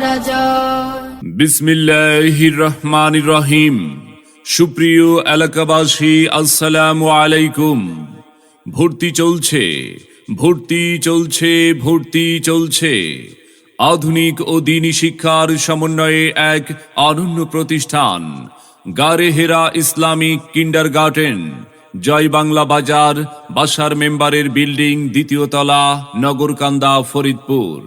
করা যায় বিসমিল্লাহির রহিম সুপ্রিয় এলাকাবাসী, আসসালামু আলাইকুম। ভর্তি চলছে ভর্তি চলছে ভর্তি চলছে। আধুনিক ও দিনী শিক্ষার সমন্বয়ে এক অনন্য প্রতিষ্ঠান Garehera Islamic kindergarten Joy Bangla Bazar, বাসার মেম্বারের বিল্ডিং দ্বিতীয় তলা, নগরকান্দা, ফরিদপুর।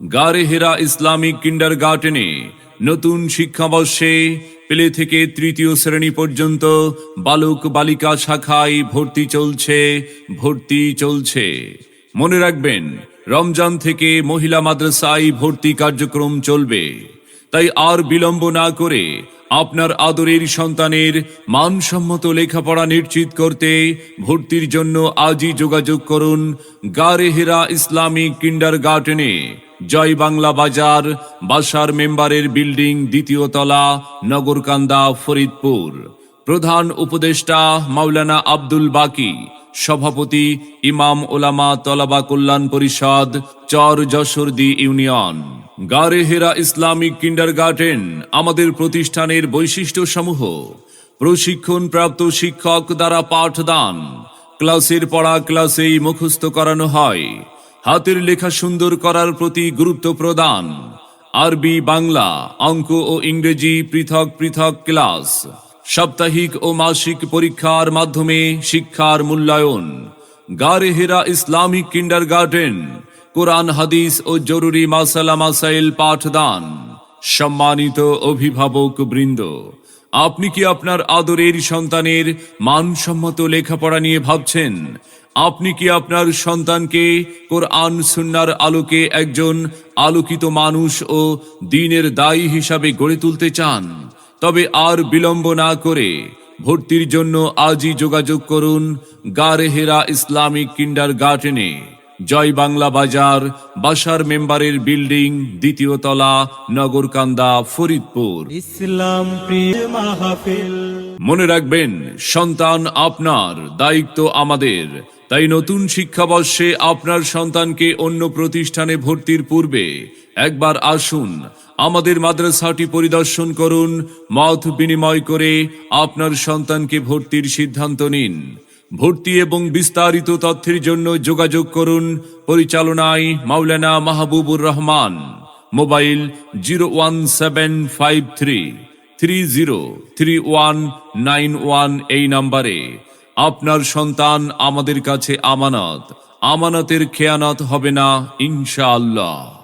গারেহেরা ইসলামিক কিন্ডার গার্ডেনে নতুন শিক্ষাবর্ষে প্লে থেকে তৃতীয় শ্রেণি পর্যন্ত বালক বালিকা শাখায় ভর্তি চলছে ভর্তি চলছে। মনে রাখবেন, রমজান থেকে মহিলা মাদ্রাসায় ভর্তি কার্যক্রম চলবে। তাই আর বিলম্ব না করে আপনার আদরের সন্তানের মানসম্মত লেখাপড়া নিশ্চিত করতে ভর্তির জন্য আজই যোগাযোগ করুন গারেহেরা ইসলামিক কিন্ডার গার্ডেনে জয় বাংলা বাজার বাসার মেম্বারের বিল্ডিং দ্বিতীয় তলা, নগরকান্দা, ফরিদপুর। প্রধান উপদেষ্টা মাওলানা আব্দুল বাকি, সভাপতি ইমাম ওলামা তলাবা কল্যাণ পরিষদ, Char Jashordi union. Garehera Islamic kindergarten আমাদের প্রতিষ্ঠানের বৈশিষ্ট্য সমূহ প্রশিক্ষণ প্রাপ্ত শিক্ষক দ্বারা পাঠদান। ক্লাসের পড়া ক্লাসেই মুখস্থ করানো হয়। হাতের লেখা সুন্দর করার প্রতি গুরুত্ব প্রদান। আরবি, বাংলা, অঙ্ক ও ইংরেজি পৃথক পৃথক ক্লাস। সাপ্তাহিক ও মাসিক পরীক্ষার মাধ্যমে শিক্ষার মূল্যায়ন। গারেহেরা ইসলামিক কিন্ডার গার্ডেন কোরআন, হাদিস ও জরুরি মাসালা মাসাইল পাঠদান। সম্মানিত অভিভাবক বৃন্দ, আপনি কি আপনার আদরের সন্তানের মানসম্মত লেখাপড়া নিয়ে ভাবছেন? আপনি কি আপনার সন্তানকে কোরআন সুন্নার আলোকে একজন আলোকিত মানুষ ও দিনের দায়ী হিসাবে গড়ে তুলতে চান? তবে আর বিলম্ব না করে ভর্তির জন্য আজই যোগাযোগ করুন গারেহেরা ইসলামিক কিন্ডার গার্ডেনে জয় বাংলা বাজার বাসার মেম্বারের বিল্ডিং দ্বিতীয় তলা নগরকান্দা ফরিদপুর। ইসলাম মাহফিল। মনে রাখবেন সন্তান আপনার দায়িত্ব আমাদের। তাই নতুন শিক্ষাবর্ষে আপনার সন্তানকে অন্য প্রতিষ্ঠানে ভর্তির পূর্বে একবার আসুন, আমাদের মাদ্রাসাটি পরিদর্শন করুন, মত বিনিময় করে আপনার সন্তানকে ভর্তির সিদ্ধান্ত নিন। ভর্তি এবং বিস্তারিত তথ্যের জন্য যোগাযোগ করুন পরিচালনায় Maulana Mahbubur Rahman. Mobile zero one seven five three three zero three one nine one এই নাম্বারে। আপনার সন্তান আমাদের কাছে আমানত। আমানতের খেয়ানত হবে না ইনশাআল্লাহ।